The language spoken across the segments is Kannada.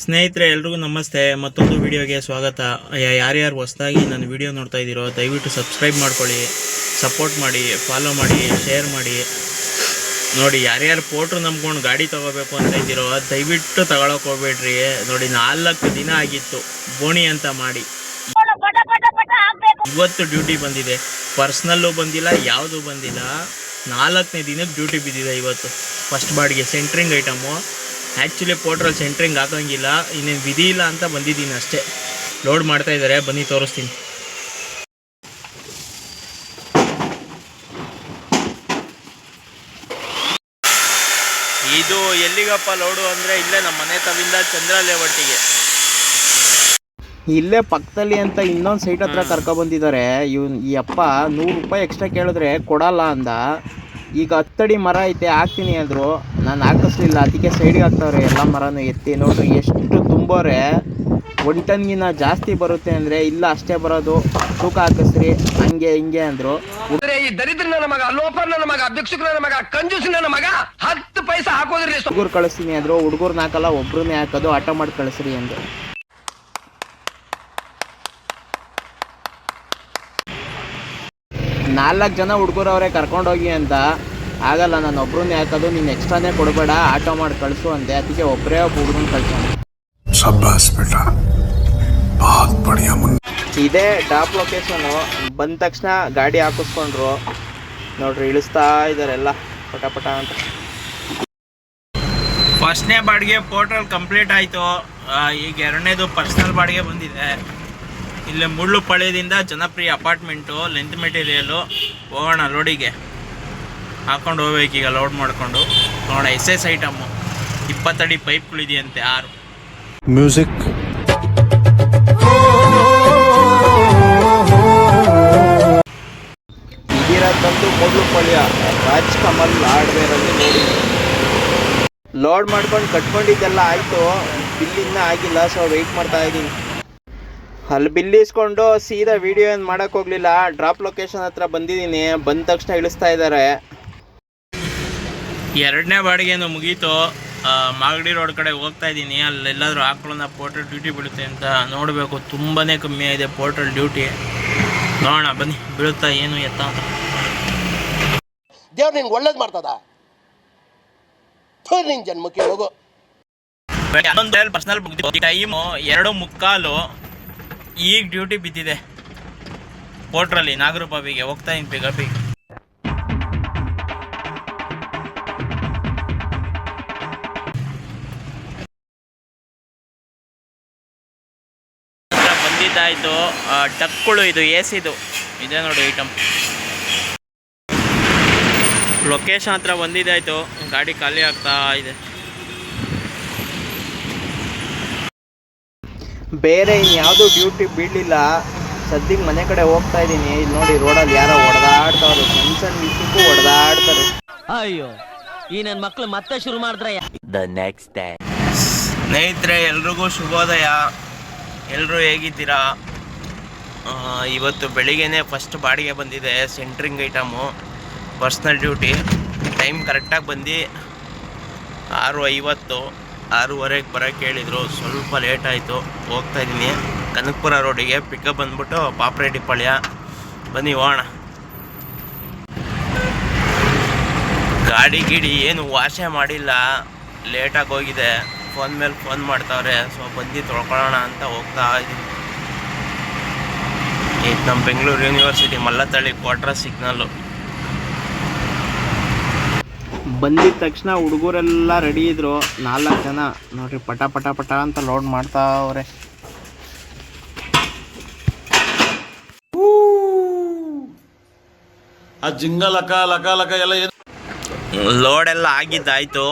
ಸ್ನೇಹಿತರೆ, ಎಲ್ರಿಗೂ ನಮಸ್ತೆ. ಮತ್ತೊಂದು ವಿಡಿಯೋಗೆ ಸ್ವಾಗತ. ಯಾರ್ಯಾರು ಹೊಸದಾಗಿ ನನ್ನ ವಿಡಿಯೋ ನೋಡ್ತಾ ಇದ್ದೀರೋ, ದಯವಿಟ್ಟು ಸಬ್ಸ್ಕ್ರೈಬ್ ಮಾಡ್ಕೊಳ್ಳಿ, ಸಪೋರ್ಟ್ ಮಾಡಿ, ಫಾಲೋ ಮಾಡಿ, ಶೇರ್ ಮಾಡಿ. ನೋಡಿ, ಯಾರ್ಯಾರು ಪೋಟ್ರು ನಂಬ್ಕೊಂಡು ಗಾಡಿ ತೊಗೋಬೇಕು ಅಂತ ಇದ್ದೀರೋ, ದಯವಿಟ್ಟು ತಗೊಳಕ್ ಹೋಗ್ಬೇಡ್ರಿ. ನೋಡಿ, ನಾಲ್ಕು ದಿನ ಆಗಿತ್ತು. ಬೋಣಿ ಅಂತ ಮಾಡಿ. ಇವತ್ತು ಡ್ಯೂಟಿ ಬಂದಿದೆ. ಪರ್ಸ್ನಲ್ಲು ಬಂದಿಲ್ಲ, ಯಾವುದು ಬಂದಿಲ್ಲ. ನಾಲ್ಕನೇ ದಿನಕ್ಕೆ ಡ್ಯೂಟಿ ಬಿದ್ದಿದೆ ಇವತ್ತು. ಫಸ್ಟ್ ಬಾಡಿಗೆ, ಸೆಂಟ್ರಿಂಗ್ ಐಟಮು. ಆ್ಯಕ್ಚುಲಿ ಪೋರ್ಟ್ರಲ್ಲಿ ಸೆಂಟ್ರಿಂಗ್ ಹಾಕೋಂಗಿಲ್ಲ ಇನ್ನೇನು ವಿಧಿ ಇಲ್ಲ ಅಂತ ಬಂದಿದ್ದೀನಿ ಅಷ್ಟೇ. ಲೋಡ್ ಮಾಡ್ತಾ ಇದ್ದಾರೆ ಬನ್ನಿ ತೋರಿಸ್ತೀನಿ. ಇದು ಎಲ್ಲಿಗಪ್ಪ ಲೋಡು ಅಂದರೆ ಇಲ್ಲೇ ನಮ್ಮ ಮನೆ ತವಿಂದ ಚಂದ್ರ ಲೇವಟ್ಟಿಗೆ ಇಲ್ಲೇ ಪಕ್ಕದಲ್ಲಿ ಅಂತ ಇನ್ನೊಂದು ಸೈಟ್ ಹತ್ರ ಕರ್ಕೊಬಂದಿದ್ದಾರೆ ಇವ್ನು ಈ ಅಪ್ಪ ನೂರು ರೂಪಾಯಿ ಎಕ್ಸ್ಟ್ರಾ ಕೇಳಿದ್ರೆ ಕೊಡಲ್ಲ ಅಂದ. ಈಗ ಹತ್ತಡಿ ಮರ ಐತೆ ಹಾಕ್ತೀನಿ ಅಂದರು. ನಾನು ಹಾಕಿಸ್ಲಿಲ್ಲ ಅದಕ್ಕೆ ಸೈಡ್ಗೆ ಹಾಕ್ತವ್ರೆ ಎಲ್ಲ ಮರನೂ ಎತ್ತಿ. ನೋಡ್ರಿ ಎಷ್ಟು ತುಂಬೋರೆ. ಒನ್ ಟನ್ಗಿನ ಜಾಸ್ತಿ ಬರುತ್ತೆ ಅಂದರೆ ಇಲ್ಲ ಅಷ್ಟೇ ಬರೋದು. ತೂಕ ಹಾಕಿಸ್ರಿ ಹಂಗೆ ಹಿಂಗೆ ಅಂದರು. ಅಂದ್ರೆ ಈ ದರಿದ್ರ ನನ್ನ ಮಗ ಲೋಪರ್ ನನ್ನ ಮಗ ಭಿಕ್ಷುಕ ನನ್ನ ಮಗ ಕಂಜೂಸ್ ನನ್ನ ಮಗ ಹತ್ತು ಪೈಸಾ ಹಾಕೋದ್ರಿ ಹುಡುಗರು ಕಳಿಸ್ತೀನಿ ಅಂದರು. ಹುಡುಗರ್ನ ಹಾಕಲ್ಲ ಒಬ್ರನ್ನೇ ಹಾಕೋದು ಆಟೋ ಮಾಡಿ ಕಳಿಸ್ರಿ ಅಂದರು. ನಾಲ್ಕು ಜನ ಹುಡುಗರು ಅವರೇ ಕರ್ಕೊಂಡೋಗಿ ಅಂತ ಆಗಲ್ಲ ನಾನು ಒಬ್ರನ್ನ ಯಾಕದು ನೀನು ಎಕ್ಸ್ಟ್ರಾನೇ ಕೊಡಬೇಡ ಆಟೋ ಮಾಡಿ ಕಳಿಸು ಅಂದೆ. ಅದಕ್ಕೆ ಒಬ್ಬರೇ ಒಬ್ಬ ಹುಡುಗನ ಕಳ್ಸೋಣ ಇದೇ ಡಾಪ್ ಲೊಕೇಶನು. ಬಂದ ತಕ್ಷಣ ಗಾಡಿ ಹಾಕಿಸ್ಕೊಂಡ್ರು. ನೋಡ್ರಿ ಇಳಿಸ್ತಾ ಇದ್ದಾರೆ ಎಲ್ಲ. ಪಟ ಅಂತ. ಫಸ್ಟ್ನೇ ಬಾಡಿಗೆ ಪೋರ್ಟಲ್ ಕಂಪ್ಲೀಟ್ ಆಯಿತು. ಈಗ ಎರಡನೇದು ಪರ್ಸ್ನಲ್ ಬಾಡಿಗೆ ಬಂದಿದೆ. ಇಲ್ಲಿ ಮುಳ್ಳು ಪಳ್ಯದಿಂದ ಜನಪ್ರಿಯ ಅಪಾರ್ಟ್ಮೆಂಟು ಲೆಂತ್ ಮೆಟೀರಿಯಲು ಹೋಗೋಣ ಲೋಡಿಗೆ ಹಾಕೊಂಡು ಹೋಗ್ಬೇಕೀಗ ಲೋಡ್ ಮಾಡಿಕೊಂಡು. ನೋಡೋಣ ಎಸ್ ಎಸ್ ಐಟಮ್ಮು ಇಪ್ಪತ್ತಡಿ ಪೈಪ್ಗಳಿದೆಯಂತೆ ಆರು. ಮ್ಯೂಸಿಕ್ ಲೋಡ್ ಮಾಡ್ಕೊಂಡು ಕಟ್ಕೊಂಡಿದ್ದೆಲ್ಲ ಆಯಿತು. ಬಿಲ್ಲಿಂದ ಆಗಿಲ್ಲ ಸೊ ವೆಯ್ಟ್ ಮಾಡ್ತಾ ಇದೀನಿ. ಅಲ್ಲಿ ಬಿಲ್ಲಿಸ್ಕೊಂಡು ಸೀದಾ ವಿಡಿಯೋ ಏನು ಮಾಡೋಕ್ಕೆ ಹೋಗಲಿಲ್ಲ ಡ್ರಾಪ್ ಲೊಕೇಶನ್ ಹತ್ರ ಬಂದಿದ್ದೀನಿ ಬಂದ ತಕ್ಷಣ ಇಳಿಸ್ತಾ ಇದ್ದಾರೆ ಎರಡನೇ ಬಾಡಿಗೆನು ಮುಗೀತು. ಮಾಗಡಿ ರೋಡ್ ಕಡೆ ಹೋಗ್ತಾ ಇದ್ದೀನಿ. ಅಲ್ಲೆಲ್ಲಾದ್ರೂ ಹಾಕೊಳ್ಳೋಣ ಪೋರ್ಟಲ್ ಡ್ಯೂಟಿ ಬೀಳುತ್ತೆ ಅಂತ ನೋಡಬೇಕು. ತುಂಬಾ ಕಮ್ಮಿ ಆಗಿದೆ ಪೋರ್ಟಲ್ ಡ್ಯೂಟಿ ನೋಡೋಣ ಬನ್ನಿ. ಬೀಳುತ್ತಾ ಏನು ಎತ್ತ ಅಂತ. ದೇವ್ರು ನಿಂಗೆ ಒಳ್ಳೇದು ಮಾಡ್ತದ? ಜನ್ಮಕ್ಕೆ ಹೋಗು. ಪರ್ಸನಲ್ ಟೈಮು ಎರಡು ಮುಕ್ಕಾಲು ಈಗ ಡ್ಯೂಟಿ ಬಿದ್ದಿದೆ. ಪೋರ್ಟ್ರಲ್ಲಿ ನಾಗರೂಪಾವಿಗೆ ಹೋಗ್ತಾ ಇನ್ ಬೇಗ ಬೇಗ ಆ, ಇದು ಎ ಸಿದು ಇದೆ. ನೋಡಿ ಐಟಮ್ ಲೊಕೇಶನ್ ಹತ್ರ ಬಂದಿದ್ದಾಯ್ತು. ಗಾಡಿ ಖಾಲಿ ಆಗ್ತಾ ಇದೆ. ಬೇರೆ ಇನ್ಯಾವುದೂ ಡ್ಯೂಟಿ ಬೀಳಲಿಲ್ಲ. ಸದ್ಯಕ್ಕೆ ಮನೆ ಕಡೆ ಹೋಗ್ತಾ ಇದ್ದೀನಿ ಇಲ್ಲಿ ನೋಡಿ ರೋಡಲ್ಲಿ ಯಾರೋ ಹೊಡೆದಾಡ್ತಾವ್ರೆ ಸಣ್ಣ ಸಣ್ಣ ವಿಷಯಕ್ಕೂ ಹೊಡೆದಾಡ್ತಾರೆ ಅಯ್ಯೋ ಈ ನನ್ನ ಮಕ್ಳು ಮತ್ತೆ ಶುರು ಮಾಡಿದ್ರೆ ಸ್ನೇಹಿತರೆ ಎಲ್ರಿಗೂ ಶುಭೋದಯ. ಎಲ್ಲರೂ ಹೇಗಿದ್ದೀರಾ? ಆ, ಇವತ್ತು ಬೆಳಿಗ್ಗೆನೇ ಫಸ್ಟ್ ಬಾಡಿಗೆ ಬಂದಿದೆ centring item personal duty time ಕರೆಕ್ಟಾಗಿ ಬಂದು ಆರು ಐವತ್ತು ಆರೂವರೆಗೆ ಬರೋಕ್ಕೆ ಹೇಳಿದರು. ಸ್ವಲ್ಪ ಲೇಟ್ ಆಯಿತು. ಹೋಗ್ತಾ ಇದ್ದೀನಿ. ಕನಕಪುರ ರೋಡಿಗೆ ಪಿಕಪ್ ಬಂದ್ಬಿಟ್ಟು ಪಾಪ್ರೆಡ್ಡಿ ಪಾಳ್ಯ. ಬನ್ನಿ, ಹೋಗೋಣ. ಗಾಡಿ ಗಿಡಿ ಏನು ವಾಶೆ ಮಾಡಿಲ್ಲ. ಲೇಟಾಗಿ ಹೋಗಿದೆ. ಫೋನ್ ಮೇಲೆ ಫೋನ್ ಮಾಡ್ತಾವ್ರೆ. ಸೊ ಬಂದು ತೊಳ್ಕೊಳ್ಳೋಣ ಅಂತ ಹೋಗ್ತಾ ಇದ್ದೀನಿ. ಇದು ನಮ್ಮ Bengaluru university Mallathalli quarter signal ಬಂದಿದ ತಕ್ಷಣ ಹುಡುಗರೆಲ್ಲ ರೆಡಿ ಇದ್ರು. ನಾಲ್ಕು ಜನ. ನೋಡ್ರಿ ಪಟ ಪಟ ಪಟ ಅಂತ ಲೋಡ್ ಮಾಡ್ತಾವ್ರೆ ಆ ಜಿಂಗ ಲಕ ಲಕ ಲಕ ಎಲ್ಲ ಏನು ಲೋಡ್ ಎಲ್ಲ ಆಗಿದ್ದಾಯಿತು.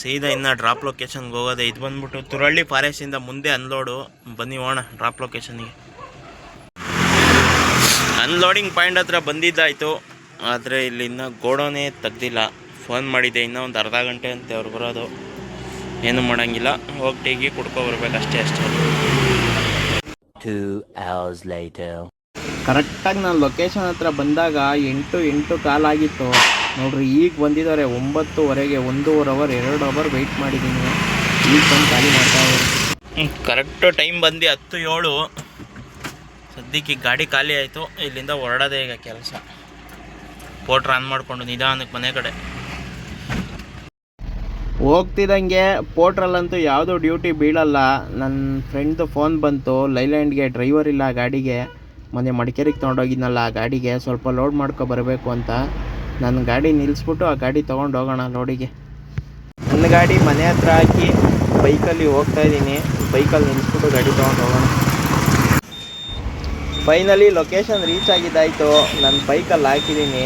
ಸೀದಾ ಇನ್ನು ಡ್ರಾಪ್ ಲೊಕೇಶನ್ಗೆ ಹೋಗೋದೆ. ಇದು ಬಂದ್ಬಿಟ್ಟು ತುರಳ್ಳಿ ಫಾರೆಸ್ಟಿಂದ ಮುಂದೆ ಅನ್ಲೋಡು ಬನ್ನಿ ಹೋಣ ಡ್ರಾಪ್ ಲೊಕೇಶನ್ಗೆ ಅನ್ಲೋಡಿಂಗ್ ಪಾಯಿಂಟ್ ಹತ್ರ ಬಂದಿದ್ದಾಯಿತು. ಆದರೆ ಇಲ್ಲಿ ಇನ್ನೂ ಗೋಡೋನೇ ತೆಗ್ದಿಲ್ಲ. ಫೋನ್ ಮಾಡಿದ್ದೆ ಇನ್ನೂ ಒಂದು ಅರ್ಧ ಗಂಟೆ ಅಂತ ಅವ್ರು ಬರೋದು. ಏನು ಮಾಡೋಂಗಿಲ್ಲ. ಹೋಗಿ ಟೀಗಿ ಕುಡ್ಕೊ ಬರ್ಬೇಕು ಅಷ್ಟೇ ಅಷ್ಟೇ. ಕರೆಕ್ಟಾಗಿ ನಾನು ಲೊಕೇಶನ್ ಹತ್ರ ಬಂದಾಗ ಎಂಟು ಎಂಟು ಕಾಲಾಗಿತ್ತು ನೋಡ್ರಿ ಈಗ ಬಂದಿದ್ದಾರೆ ಒಂಬತ್ತುವರೆಗೆ ಒಂದೂವರೆ ಅವರ್ ಎರಡು ಅವರ್ ವೆಯ್ಟ್ ಮಾಡಿದ್ದೀನಿ. ಈಗ ಬಂದು ಖಾಲಿ ಮಾಡ್ತಾ ಇದ್ದಾರೆ. ಕರೆಕ್ಟು ಟೈಮ್ ಬಂದು ಹತ್ತು ಏಳು. ಸದ್ಯಕ್ಕೆ ಗಾಡಿ ಖಾಲಿ ಆಯಿತು. ಇಲ್ಲಿಂದ ಹೊರಡೋದೇ ಈಗ ಕೆಲಸ. ಪೋಟ್ರ್ ಆನ್ ಮಾಡಿಕೊಂಡು ನಿಧಾನಕ್ಕೆ ಮನೆ ಕಡೆ. ಹೋಗ್ತಿದ್ದಂಗೆ ಪೋಟ್ರಲ್ಲಂತೂ ಯಾವುದೂ ಡ್ಯೂಟಿ ಬೀಳಲ್ಲ. ನನ್ನ ಫ್ರೆಂಡ್ದು ಫೋನ್ ಬಂತು. ಲೈಲ್ಯಾಂಡ್ಗೆ ಡ್ರೈವರ್ ಇಲ್ಲ ಗಾಡಿಗೆ. ಮೊನ್ನೆ ಮಡಿಕೇರಿಗೆ ತೊಗೊಂಡೋಗಿದ್ನಲ್ಲ ಆ ಗಾಡಿಗೆ. ಸ್ವಲ್ಪ ಲೋಡ್ ಮಾಡ್ಕೊ ಬರಬೇಕು ಅಂತ. ನನ್ನ ಗಾಡಿ ನಿಲ್ಲಿಸ್ಬಿಟ್ಟು ಆ ಗಾಡಿ ತೊಗೊಂಡು ಹೋಗೋಣ ಲೋಡಿಗೆ. ನನ್ನ ಗಾಡಿ ಮನೆ ಹತ್ರ ಹಾಕಿ ಬೈಕಲ್ಲಿ ಹೋಗ್ತಾ ಇದ್ದೀನಿ. ಬೈಕಲ್ಲಿ ನಿಲ್ಲಿಸ್ಬಿಟ್ಟು ಗಾಡಿ ತೊಗೊಂಡು ಹೋಗೋಣ. ಫೈನಲಿ ಲೊಕೇಶನ್ ರೀಚ್ ಆಗಿದ್ದಾಯಿತು. ನನ್ನ ಬೈಕಲ್ಲಿ ಹಾಕಿದ್ದೀನಿ.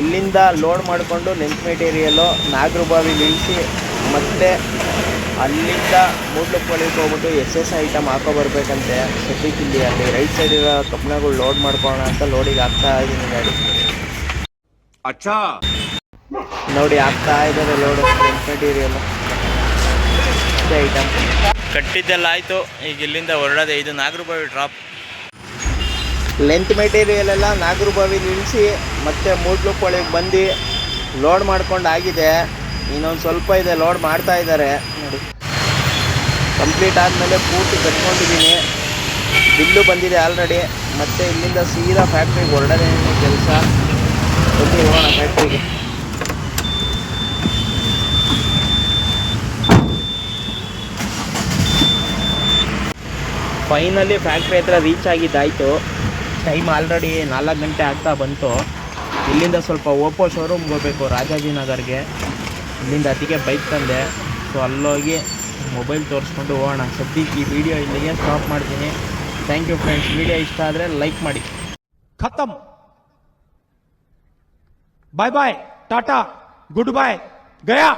ಇಲ್ಲಿಂದ ಲೋಡ್ ಮಾಡಿಕೊಂಡು ಲೆಂತ್ ಮೆಟೀರಿಯಲು ನಾಗರಬಾವಿ ನಿಲ್ಲಿಸಿ ಮತ್ತೆ ಅಲ್ಲಿಂದ ಮೂಡ್ಲುಪ್ಪಳಿಗೆ ಹೋಗ್ಬಿಟ್ಟು ಎಸ್ ಎಸ್ ಐಟಮ್ ಹಾಕೋ ಬರಬೇಕಂತೆ ಸದ್ಯಕ್ಕೆ ಇಲ್ಲಿ ಅಲ್ಲಿ. ರೈಟ್ ಸೈಡ್ ಇರೋ ಕಪ್ನಗಳು ಲೋಡ್ ಮಾಡ್ಕೋಣ ಅಂತ ಲೋಡಿಗೆ ಹಾಕ್ತಾ ಇದ್ದೀನಿ ಗಾಡಿ. ನೋಡಿ ಹಾಕ್ತಾ ಇದ್ದಾರೆ ಲೋಡು ನೆಂಟ್ ಮೆಟೀರಿಯಲ್ ಐಟಮ್ ಕಟ್ಟಿದ್ದೆಲ್ಲ ಆಯಿತು. ಈಗ ಇಲ್ಲಿಂದ ಹೊರಡೋದೆ ಇದು ನಾಗರಬಾವಿ ಡ್ರಾಪ್ ಲೆಂತ್ ಮೆಟೀರಿಯಲ್ ಎಲ್ಲ ನಾಗರಬಾವಿ ನಿಲ್ಲಿಸಿ ಮತ್ತೆ ಮೂಡ್ಲುಪ್ಪಳಿಗೆ ಬಂದು ಲೋಡ್ ಮಾಡ್ಕೊಂಡು ಆಗಿದೆ. ಇನ್ನೊಂದು ಸ್ವಲ್ಪ ಇದೆ ಲೋಡ್ ಮಾಡ್ತಾ ಇದ್ದಾರೆ. ನೋಡಿ. ಕಂಪ್ಲೀಟ್ ಆದಮೇಲೆ ಪೂರ್ತಿ ಕಟ್ಕೊಂಡಿದ್ದೀನಿ. ಬಿಲ್ಲು ಬಂದಿದೆ ಆಲ್ರೆಡಿ ಮತ್ತೆ ಇಲ್ಲಿಂದ ಸೀದಾ ಫ್ಯಾಕ್ಟ್ರಿಗೆ ಹೊರಡದೇ ಕೆಲಸ. ಬನ್ನಿ ಹೋಗೋಣ ಫ್ಯಾಕ್ಟ್ರಿಗೆ ಫೈನಲಿ ಫ್ಯಾಕ್ಟ್ರಿ ಹತ್ರ ರೀಚ್ ಆಗಿದ್ದಾಯಿತು. ಟೈಮ್ ಆಲ್ರೆಡಿ ನಾಲ್ಕು ಗಂಟೆ ಆಗ್ತಾ ಬಂತು. ಇಲ್ಲಿಂದ ಸ್ವಲ್ಪ ಓಪೋ ಶೋರೂಮ್ಗೆ ಹೋಗ್ಬೇಕು ರಾಜಾಜಿನಗರ್ಗೆ ಇಲ್ಲಿಂದ ಅದಕ್ಕೆ ಬೈಕ್ ತಂದೆ. ಸೊ ಅಲ್ಲೋಗಿ ಮೊಬೈಲ್ ತೋರಿಸ್ಕೊಂಡು ಹೋಗೋಣ. ಸದ್ಯಕ್ಕೆ ಈ ವಿಡಿಯೋ ಇಲ್ಲಿಗೆ ಸ್ಟಾಪ್ ಮಾಡ್ತೀನಿ. ಥ್ಯಾಂಕ್ ಯು ಫ್ರೆಂಡ್ಸ್ ವಿಡಿಯೋ ಇಷ್ಟ ಆದರೆ ಲೈಕ್ ಮಾಡಿ. ಖತಮ್. Bye bye Tata good bye Gaya